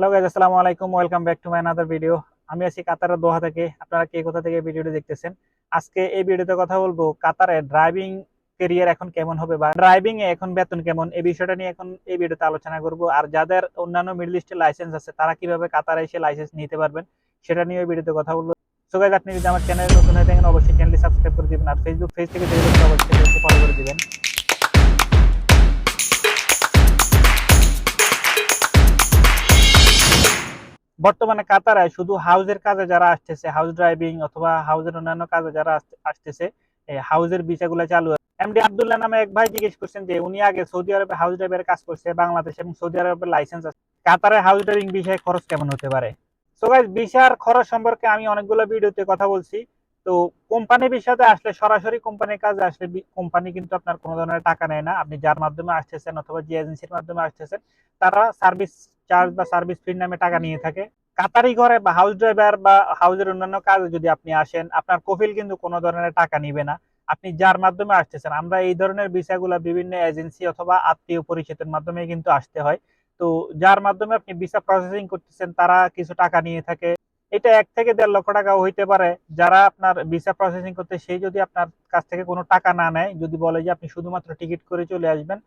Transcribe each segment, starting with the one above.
Hello guys আসসালামু আলাইকুম welcome back to my another video আমি আছি কাতারের দোহা থেকে। আপনারা কে কোথা থেকে ভিডিওটি দেখতেছেন? আজকে এই ভিডিওতে কথা বলব কাতারে ড্রাইভিং কেরিয়ার এখন কেমন হবে বা ড্রাইভিং এ এখন বেতন কেমন? এই বিষয়টা নিয়ে এখন এই ভিডিওতে আলোচনা করব। আর যাদের অন্যান্য মিডল ইস্টের লাইসেন্স আছে, তারা কীভাবে কাতারে এসে লাইসেন্স নিতে পারবেন, সেটা নিয়ে এই ভিডিওতে কথা বলব। সো গাইজ আপনি যদি আমার চ্যানেলে নতুন হয়ে থাকেন, অবশ্যই চ্যানেলটি সাবস্ক্রাইব করে দিবেন। আর ফেসবুক পেজ থেকে অবশ্যই ফলো করে দিবেন। বর্তমানে কাতারে শুধু হাউজের কাজে যারা আসতেছে হাউস ড্রাইভিং অথবা হাউজের অন্যান্য কাজে যারা আসতেছে, এই হাউজের ভিসাগুলো চালু এমডি আব্দুল্লাহ নামে এক ভাই জিজ্ঞেস করছেন যে উনি আগে সৌদি আরবে হাউস ড্রাইভারের কাজ করছে, বাংলাদেশ এবং সৌদি আরবের লাইসেন্স আছে। কাতারে হাউস ড্রাইভিং বিষয়ে খরচ কেমন হতে পারে? সো গাইজ ভিসার খরচ সম্পর্কে আমি অনেকগুলো ভিডিওতে কথা বলছি। তো কোম্পানি বিষয়তে আসলে সরাসরি কোম্পানির কাজে আসলে কোম্পানি কিন্তু আপনার কোনো ধরনের টাকা নেয় না। আপনি যার মাধ্যমে আসতেছেন অথবা যে এজেন্সির মাধ্যমে আসতেছেন, তারা সার্ভিস চার্জ বা সার্ভিস ফির নামে টাকা নিয়ে থাকে। কাতারি ঘরে বা হাউস ড্রাইভার বা হাউসের অন্যান্য কাজে যদি আপনি আসেন, আপনার কফিল কিন্তু কোনো ধরনের টাকা নিবে না। আপনি যার মাধ্যমে আসতেছেন, আমরা এই ধরনের ভিসাগুলো বিভিন্ন এজেন্সি অথবা আত্মীয় পরিচিতের মাধ্যমে কিন্তু আসতে হয়। তো যার মাধ্যমে আপনি ভিসা প্রসেসিং করতেছেন, তারা কিছু টাকা নিয়ে থাকে। এটা এক থেকে দেড় লক্ষ টাকা হইতে পারে। যারা আপনার ভিসা প্রসেসিং করতে সেই যদি আপনার কাছ থেকে কোনো টাকা না নেয়, যদি বলে যে আপনি শুধুমাত্র টিকিট করে চলে আসবেন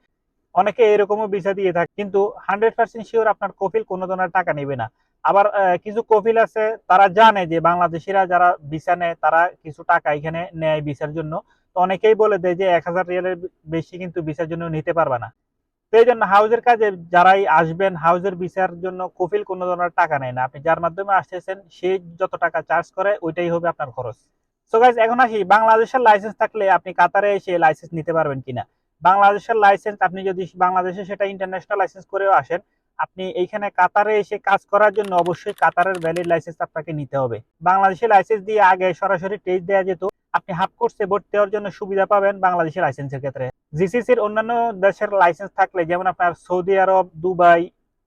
অনেকে এরকমও ভিসা দিয়ে থাকে, কিন্তু হান্ড্রেড পার্সেন্ট শিওর আপনার কফিল কোনো ধরনের টাকা নেবে না। আবার কিছু কফিল আছে, তারা জানে যে বাংলাদেশিরা যারা ভিসা নেয়, তারা কিছু টাকা এখানে নেয় ভিসার জন্য। তো অনেকেই বলে দেয় যে এক হাজার রিয়ালের বেশি কিন্তু ভিসার জন্য নিতে পারবে না। তো এই জন্য হাউজের কাজে যারাই আসবেন, হাউজের ভিসার জন্য কফিল কোনো ধরনের টাকা নেয় না। আপনি যার মাধ্যমে আসতেছেন, সে যত টাকা চার্জ করে, ওইটাই হবে আপনার খরচ। সো গাইজ এখন আসি, বাংলাদেশের লাইসেন্স থাকলে আপনি কাতারে এসে লাইসেন্স নিতে পারবেন কিনা? বাংলাদেশের লাইসেন্স আপনি যদি বাংলাদেশে সেটা ইন্টারন্যাশনাল লাইসেন্স করেও আসেন, আপনি এইখানে কাতারে এসে কাজ করার জন্য অবশ্যই কাতারের ভ্যালিড লাইসেন্স আপনাকে নিতে হবে। বাংলাদেশের লাইসেন্স দিয়ে আগে সরাসরি টেস্ট দেওয়া যেত, আপনি হাফ কোর্সে ভর্তি হওয়ার জন্য সুবিধা পাবেন বাংলাদেশের লাইসেন্সের ক্ষেত্রে। জিসিসির অন্যান্য দেশের লাইসেন্স থাকলে, যেমন আপনার Saudi Arab, Dubai,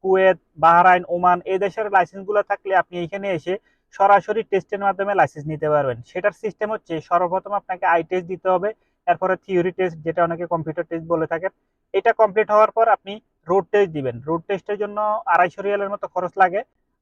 Kuwait, Bahrain, Oman, এই দেশের লাইসেন্সগুলো থাকলে আপনি এখানে এসে সরাসরি টেস্টের মাধ্যমে লাইসেন্স নিতে পারবেন। সেটার সিস্টেম হচ্ছে সর্বপ্রথম আপনাকে আই টেস্ট দিতে হবে এরপরে থিওরি টেস্ট যেটা অনেকে কম্পিউটার টেস্ট বলে থাকেন এটা কমপ্লিট হওয়ার পর আপনি রোড টেস্ট দিবেন। রোড টেস্টের জন্য আড়াইশো রিয়ালের মতো খরচ লাগে।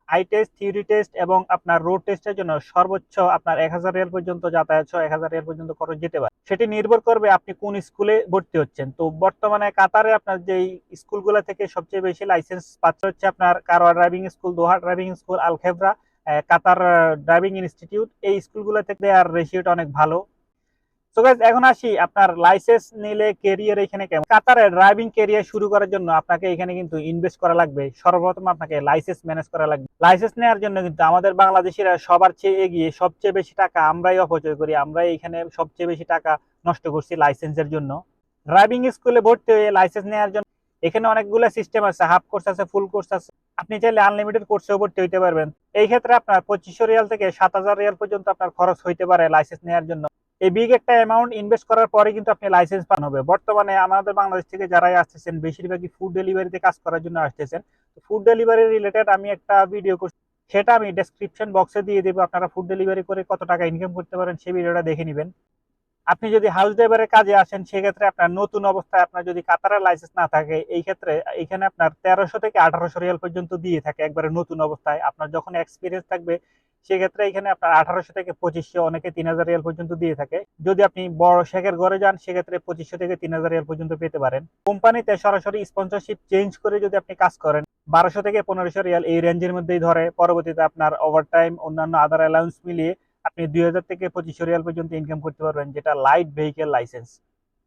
আই টেস্ট থিওরি টেস্ট এবং আপনার রোড টেস্টের জন্য সর্বোচ্চ আপনার এক হাজার রিয়াল পর্যন্ত যাতায়াত এক হাজার রিয়াল পর্যন্ত খরচ যেতে পারে। সেটি নির্ভর করবে আপনি কোন স্কুলে ভর্তি হচ্ছেন। তো বর্তমানে কাতারে আপনার যেই স্কুলগুলো থেকে সবচেয়ে বেশি লাইসেন্স পাচ্ছে হচ্ছে আপনার Karwa driving school Doha driving school Al Khebra আহ, কাতার ড্রাইভিং ইনস্টিটিউট এই স্কুলগুলো থেকে আর রেশিওটা অনেক ভালো। এখন আসি আপনার লাইসেন্স নিলে কেরিয়ার এখানে কেমন? কাতারে ড্রাইভিং কেরিয়ার শুরু করার জন্য আপনাকে এখানে কিন্তু ইনভেস্ট করা লাগবে। সর্বপ্রথম আপনাকে লাইসেন্স ম্যানেজ করা লাগবে। লাইসেন্স নেওয়ার জন্য কিন্তু আমাদের বাংলাদেশিরা সবার চেয়ে এগিয়ে সবচেয়ে বেশি টাকা আমরাই অপচয় করি, আমরাই এখানে সবচেয়ে বেশি টাকা নষ্ট করছি লাইসেন্সের জন্য। ড্রাইভিং স্কুলে ভর্তি হয়ে লাইসেন্স নেওয়ার জন্য এখানে অনেকগুলো সিস্টেম আছে হাফ কোর্স আছে ফুল কোর্স আছে। আপনি চাইলে আনলিমিটেড কোর্সেও ভর্তি হইতে পারবেন। এই ক্ষেত্রে আপনার পঁচিশশো রিয়াল থেকে সাত হাজার রিয়াল পর্যন্ত আপনার খরচ হইতে পারে লাইসেন্স নেওয়ার জন্য। এই বিগ একটা অ্যামাউন্ট ইনভেস্ট করার পরে কিন্তু আপনি লাইসেন্স পান হবে। বর্তমানে আমাদের বাংলাদেশ থেকে যারাই আসতেছেন, বেশিরভাগই ফুড ডেলিভারিতে কাজ করার জন্য আসতেছেন। ফুড ডেলিভারি রিলেটেড আমি একটা ভিডিও করছি, সেটা আমি ডেসক্রিপশন বক্সে দিয়ে দেবো। আপনারা ফুড ডেলিভারি করে কত টাকা ইনকাম করতে পারেন, সেই ভিডিওটা দেখে নেবেন। আপনি যদি হাউস ড্রাইভারের কাজে আসেন, সেক্ষেত্রে আপনার নতুন অবস্থায় আপনার যদি কাতারের লাইসেন্স না থাকে, এই ক্ষেত্রে এখানে আপনার তেরোশো থেকে আঠারোশো রিয়াল পর্যন্ত দিয়ে থাকে একবারে নতুন অবস্থায়। আপনার যখন এক্সপিরিয়েন্স থাকবে সেক্ষেত্রে এখানে আপনার আঠারোশো থেকে পঁচিশশো, অনেকে তিন হাজার রিয়াল পর্যন্ত দিয়ে থাকে। যদি আপনি বড় শেখের ঘরে যান, সেক্ষেত্রে পঁচিশশো থেকে তিন হাজার রিয়াল পর্যন্ত পেতে পারেন। কোম্পানিতে সরাসরি স্পন্সরশিপ চেঞ্জ করে যদি আপনি কাজ করেন, বারোশো থেকে পনেরোশো রিয়াল এই রেঞ্জের মধ্যেই ধরে। পরবর্তীতে আপনার ওভারটাইম অন্যান্য আদার অ্যালাউন্স মিলিয়ে আপনি দুই হাজার থেকে পঁচিশশো রিয়াল পর্যন্ত ইনকাম করতে পারবেন, যেটা লাইট ভেহিকেল লাইসেন্স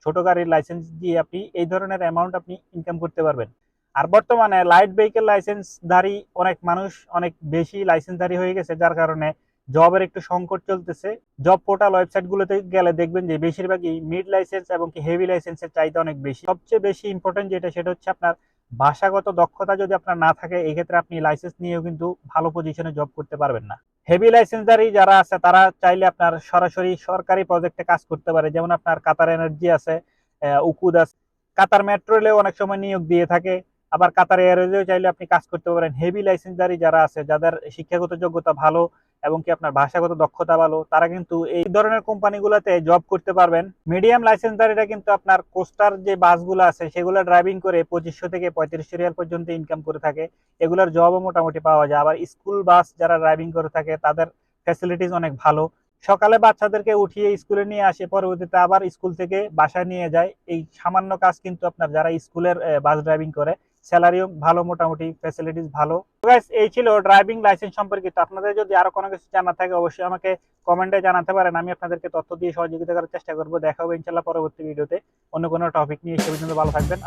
ছোট গাড়ির লাইসেন্স দিয়ে আপনি এই ধরনের অ্যামাউন্ট আপনি ইনকাম করতে পারবেন। আর বর্তমানে লাইট ভেহিকেল লাইসেন্সধারী অনেক মানুষ অনেক বেশি লাইসেন্সধারী হয়ে গেছে, যার কারণে জবের একটু সংকট চলতেছে। জব পোর্টাল ওয়েবসাইট গুলোতে গেলে দেখবেন যে বেশিরভাগই মিড লাইসেন্স এবং কি হেভি লাইসেন্সের চাহিদা অনেক বেশি। সবচেয়ে বেশি ইম্পর্টেন্ট যেটা, সেটা হচ্ছে আপনার ভাষাগত দক্ষতা যদি আপনার না থাকে এই ক্ষেত্রে আপনি লাইসেন্স নিয়েও কিন্তু ভালো পজিশনে জব করতে পারবেন না। হেভি লাইসেন্সধারী যারা আছে, তারা চাইলে আপনার সরাসরি সরকারি প্রজেক্টে কাজ করতে পারে। যেমন আপনার কাতার এনার্জি আছে উকুদ আছে। কাতার মেট্রো রেলেও অনেক সময় নিয়োগ দিয়ে থাকে। আবার কাতার এয়ারওয়েজেও চাইলে আপনি কাজ করতে পারেন। হেভি লাইসেন্সধারী যারা আছে, যাদের শিক্ষাগত যোগ্যতা ভালো এবং কি আপনার ভাষাগত দক্ষতা ভালো, তারা কিন্তু এই ধরনের কোম্পানিগুলোতে জব করতে পারবেন। মিডিয়াম লাইসেন্সদারিরা কিন্তু আপনার কোস্টার যে বাসগুলো আছে, সেগুলো ড্রাইভিং করে পঁচিশশো থেকে পঁয়ত্রিশশো রিয়াল পর্যন্ত ইনকাম করে থাকে। এগুলোর জবও মোটামুটি পাওয়া যায়। আবার স্কুল বাস যারা ড্রাইভিং করে থাকে, তাদের ফ্যাসিলিটিস অনেক ভালো। সকালে বাচ্চাদেরকে উঠিয়ে স্কুলে নিয়ে আসে, পরবর্তীতে আবার স্কুল থেকে বাসায় নিয়ে যায়। এই সামান্য কাজ কিন্তু আপনার যারা স্কুলের বাস ড্রাইভিং করে স্যালারিও ভালো, মোটামুটি ফ্যাসিলিটিস ভালো। এই ছিল ড্রাইভিং লাইসেন্স সম্পর্কিত। আপনাদের যদি আরও কোনো কিছু জানা থাকে, অবশ্যই আমাকে কমেন্টে জানাতে পারেন। আমি আপনাদেরকে তথ্য দিয়ে সহযোগিতা করার চেষ্টা করব। দেখা হবে ইনশাল্লাহ পরবর্তী ভিডিওতে অন্য কোনো টপিক নিয়ে, সে পর্যন্ত ভালো থাকবেন।